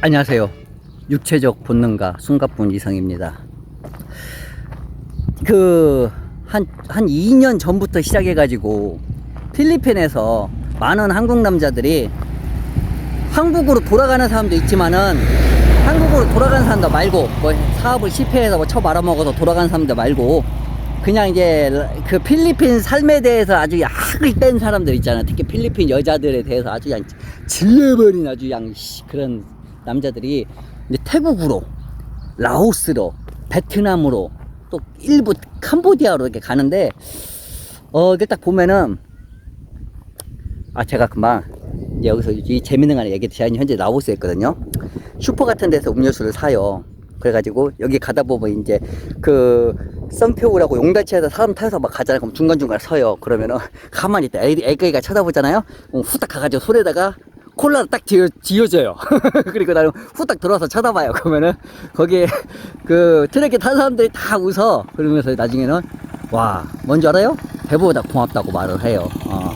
안녕하세요. 육체적 본능가 숨가쁜 이성입니다. 그, 한, 한 2년 전부터 시작해가지고 필리핀에서 많은 한국 남자들이 한국으로 돌아가는 사람도 있지만은 한국으로 돌아가는 사람도 말고 뭐 사업을 실패해서 뭐쳐 말아먹어서 돌아가는 사람도 말고 그냥 이제 그 필리핀 삶에 대해서 아주 약을 뺀 사람들 있잖아. 특히 필리핀 여자들에 대해서 아주 그냥 질려버린 아주 씨, 그런 남자들이 이제 태국으로, 라오스로, 베트남으로 또 일부 캄보디아로 이렇게 가는데 어 이게 딱 보면은 아 제가 이제 여기서 이 재밌는 거 하나 얘기했듯이 저는 현재 라오스에 있거든요. 슈퍼 같은 데서 음료수를 사요. 그래가지고 여기 가다 보면 이제 그 썬표우라고 용달치에서 사람 타서 막 가잖아요. 그럼 중간중간 서요. 그러면은 가만히 있다. 애, 애기가 쳐다보잖아요. 그럼 후딱 가가지고 손에다가 콜라를 딱 지어, 지어줘요. 그리고 나는 후딱 들어와서 쳐다봐요. 그러면은 거기에 그 트랙에 탄 사람들이 다 웃어. 그러면서 나중에는 와, 뭔지 알아요? 배보다 고맙다고 말을 해요. 어.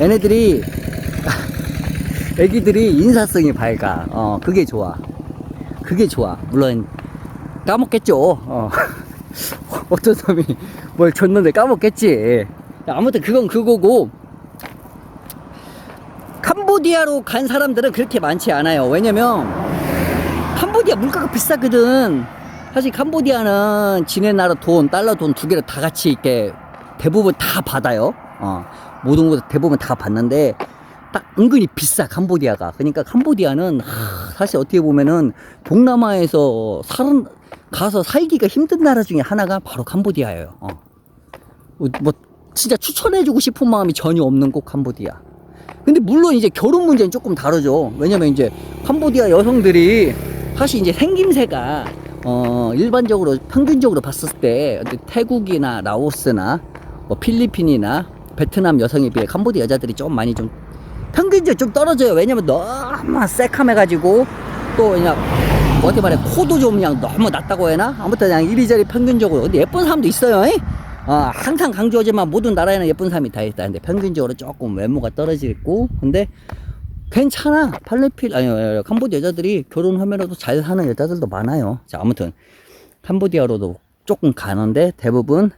얘네들이 애기들이 인사성이 밝아. 어, 그게 좋아. 그게 좋아. 물론 까먹겠죠. 어. 어떤 놈이 뭘 줬는데 까먹겠지. 아무튼 그건 그거고 캄보디아로 간 사람들은 그렇게 많지 않아요. 왜냐면 캄보디아 물가가 비싸거든. 사실 캄보디아는 지네 나라 돈, 달러 돈 두 개를 다 같이 이렇게 대부분 다 받아요. 어, 모든 것 대부분 다 받는데 딱 은근히 비싸 캄보디아가. 그러니까 캄보디아는 하, 사실 어떻게 보면은 동남아에서 살은 가서 살기가 힘든 나라 중에 하나가 바로 캄보디아예요. 어. 뭐, 뭐 진짜 추천해주고 싶은 마음이 전혀 없는 곳 캄보디아. 근데 물론 이제 결혼 문제는 조금 다르죠. 왜냐면 이제 캄보디아 여성들이 사실 이제 생김새가 어 일반적으로 평균적으로 봤을 때 태국이나 라오스나 뭐 필리핀이나 베트남 여성에 비해 캄보디아 여자들이 좀 많이 좀 평균적으로 좀 떨어져요. 왜냐면 너무 새카매가지고 또 그냥 뭐 어떻게 말해 코도 좀 그냥 너무 낮다고 해나 아무튼 그냥 이리저리 평균적으로 근데 예쁜 사람도 있어요. 이? 어, 항상 강조하지만 모든 나라에는 예쁜 사람이 다 있다. 근데 평균적으로 조금 외모가 떨어지고 근데 괜찮아. 팔레필 아니 캄보디아 여자들이 결혼하면서도 잘 사는 여자들도 많아요. 자 아무튼 캄보디아로도 조금 가는데 대부분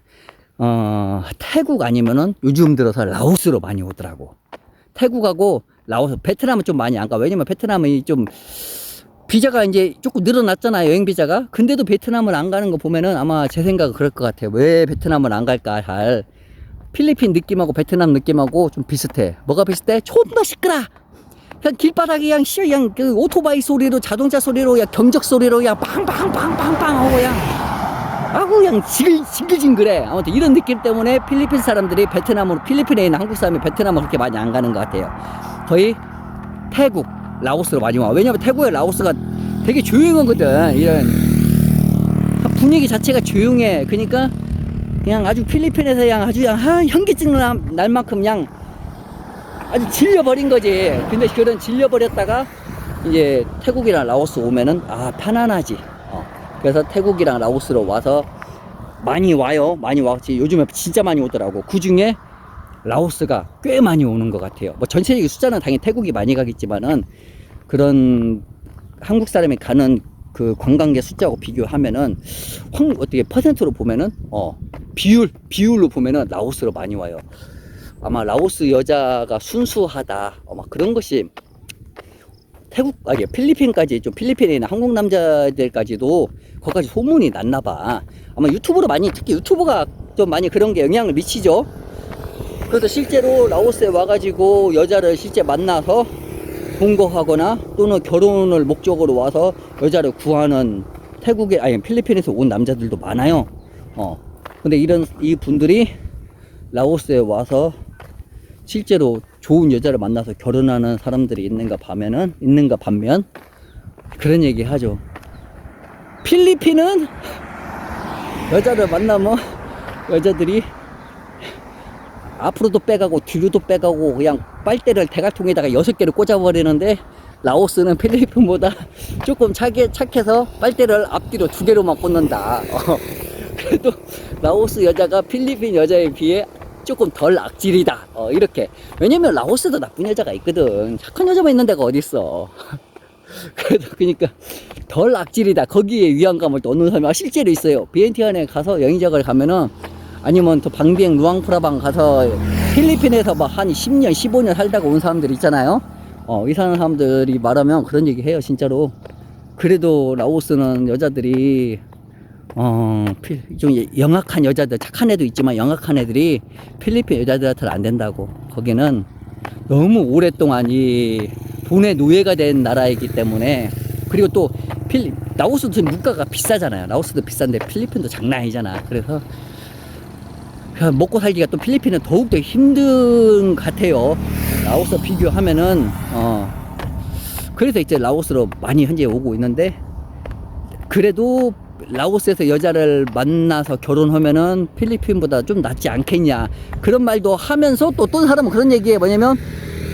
어, 태국 아니면은 요즘 들어서 라오스로 많이 오더라고. 태국하고 라오스, 베트남은 좀 많이 안 가. 왜냐면 베트남은 좀 비자가 이제 조금 늘어났잖아요. 여행 비자가. 근데도 베트남을 안 가는 거 보면은 아마 제 생각은 그럴 것 같아요. 왜 베트남을 안 갈까? 잘. 필리핀 느낌하고 베트남 느낌하고 좀 비슷해. 뭐가 비슷해? 존나 시끄러! 그냥 길바닥에 그냥 씨 그냥 그 오토바이 소리로 자동차 소리로 그냥 경적 소리로 그냥 빵빵빵빵빵 하고 그냥 아구 그냥 징글 징글징글해 아무튼 이런 느낌 때문에 필리핀 사람들이 베트남으로 필리핀에 있는 한국 사람이 베트남을 그렇게 많이 안 가는 것 같아요 거의 태국 라오스로 많이 와 왜냐면 태국에 라오스가 되게 조용하거든 이런 분위기 자체가 조용해 그러니까 그냥 아주 필리핀에서 그냥 아주 그냥 아, 현기증 날, 날 만큼 그냥 아주 질려버린 거지. 근데 그런 질려버렸다가 이제 태국이랑 라오스 오면은 아 편안하지. 어. 그래서 태국이랑 라오스로 와서 많이 와요. 많이 왔지. 요즘에 진짜 많이 오더라고. 그 중에 라오스가 꽤 많이 오는 것 같아요. 뭐 전체적인 숫자는 당연히 태국이 많이 가겠지만은 그런 한국 사람이 가는 그 관광객 숫자하고 비교하면은 확 어떻게 퍼센트로 보면은 어 비율 비율로 보면은 라오스로 많이 와요. 아마 라오스 여자가 순수하다. 아마 그런 것이 태국 아니 필리핀까지 좀 필리핀에 있는 한국 남자들까지도 거기까지 소문이 났나 봐. 아마 유튜브로 많이 특히 유튜브가 좀 많이 그런 게 영향을 미치죠. 그래서 실제로 라오스에 와가지고 여자를 실제 만나서 동거하거나 또는 결혼을 목적으로 와서 여자를 구하는 태국에 아니 필리핀에서 온 남자들도 많아요. 어. 근데 이런 이 분들이 라오스에 와서 실제로 좋은 여자를 만나서 결혼하는 사람들이 있는가 반면은 있는가 반면 그런 얘기 하죠. 필리핀은 여자를 만나면 여자들이 앞으로도 빼가고 뒤로도 빼가고 그냥 빨대를 대갈통에다가 여섯 개를 꽂아버리는데 라오스는 필리핀보다 조금 차게 착해서 빨대를 앞뒤로 두 개로만 꽂는다. 어. 그래도 라오스 여자가 필리핀 여자에 비해 조금 덜 악질이다. 어, 이렇게. 왜냐면 라오스도 나쁜 여자가 있거든. 착한 여자만 있는 데가 어딨어. 그래서 그러니까 덜 악질이다. 거기에 위안감을 또 얻는 사람이 아, 실제로 있어요. 비엔티안에 가서 여행작을 가면은 아니면 또 방비행 루앙프라방 가서 필리핀에서 막 한 10년, 15년 살다가 온 사람들 있잖아요. 어, 이 사는 사람들이 말하면 그런 얘기 해요, 진짜로. 그래도 라오스는 여자들이 어, 필- 좀 영악한 여자들, 착한 애도 있지만 영악한 애들이 필리핀 여자들한테는 안 된다고. 거기는 너무 오랫동안 이 돈의 노예가 된 나라이기 때문에 그리고 또 필리 라오스도 물가가 비싸잖아요. 라오스도 비싼데 필리핀도 장난 아니잖아. 그래서 먹고 살기가 또 필리핀은 더욱더 힘든 것 같아요. 라오스 비교하면은 어. 그래서 이제 라오스로 많이 현재 오고 있는데 그래도 라오스에서 여자를 만나서 결혼하면은 필리핀보다 좀 낫지 않겠냐. 그런 말도 하면서 또 어떤 사람은 그런 얘기해. 뭐냐면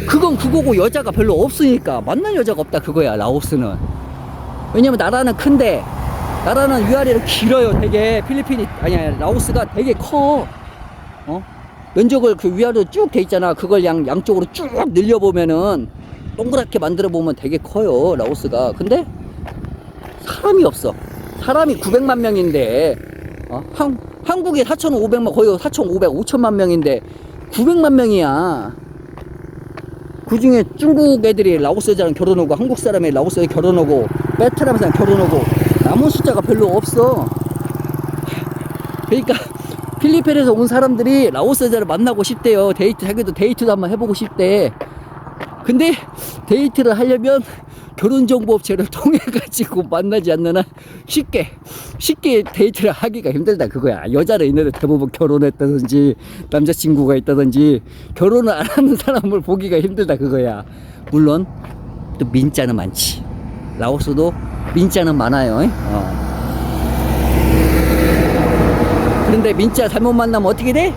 그건 그거고 여자가 별로 없으니까. 만날 여자가 없다 그거야 라오스는. 왜냐면 나라는 큰데 나라는 위아래로 길어요 되게. 필리핀이 아니 아니 라오스가 되게 커 어? 면적을 그 위아래로 쭉 돼 있잖아. 그걸 양 양쪽으로 쭉 늘려 보면은 동그랗게 만들어 보면 되게 커요 라오스가. 근데 사람이 없어. 사람이 900만 명인데 어? 한, 한국에 4,500만 거의 4,500, 5천만 명인데 900만 명이야. 그 중에 중국 애들이 라오스 여자랑 결혼하고 한국 사람이 라오스 에 결혼하고 베트남 사람 결혼하고 남은 숫자가 별로 없어. 그러니까 필리핀에서 온 사람들이 라오스 여자를 만나고 싶대요. 데이트 자기도 데이트도 한번 해보고 싶대. 근데 데이트를 하려면 결혼정보업체를 통해 가지고 만나지 않는 한 쉽게 쉽게 데이트를 하기가 힘들다 그거야. 여자를 있는데 대부분 결혼했다든지 남자친구가 있다든지 결혼을 안 하는 사람을 보기가 힘들다 그거야. 물론 또 민자는 많지. 라오스도 민자는 많아요 어. 그런데 민자 잘못 만나면 어떻게 돼?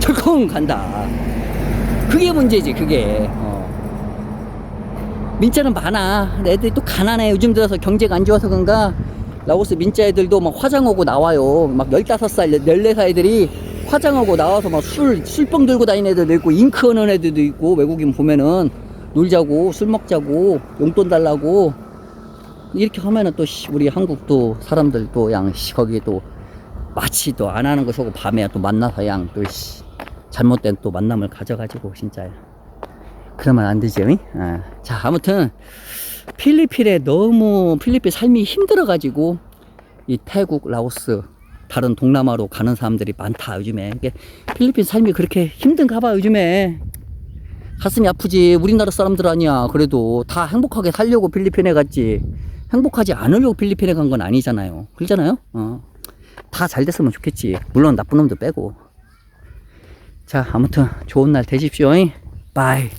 철컹 간다. 그게 문제지 그게. 어. 민자는 많아. 근데 애들이 또 가난해. 요즘 들어서 경제가 안 좋아서 그런가? 라오스 민자 애들도 막 화장하고 나와요. 막 15살 14살 애들이 화장하고 나와서 막 술 술병 들고 다니는 애들도 있고 잉크 하는 애들도 있고 외국인 보면은. 놀자고 술 먹자고 용돈 달라고. 이렇게 하면은 또 씨, 우리 한국도 사람들 또양 거기에 또 마치 또 안 하는 것이고 밤에 또 만나서 양 또 잘못된 또 만남을 가져가지고 진짜. 그러면 안 되죠. 잉? 아, 자 아무튼 필리핀에 너무 필리핀 삶이 힘들어가지고 이 태국, 라오스 다른 동남아로 가는 사람들이 많다 요즘에. 이게 필리핀 삶이 그렇게 힘든가 봐 요즘에. 가슴이 아프지. 우리나라 사람들 아니야. 그래도 다 행복하게 살려고 필리핀에 갔지. 행복하지 않으려고 필리핀에 간 건 아니잖아요. 그렇잖아요? 어. 다 잘 됐으면 좋겠지. 물론 나쁜 놈도 빼고. 자 아무튼 좋은 날 되십시오. 잉? 바이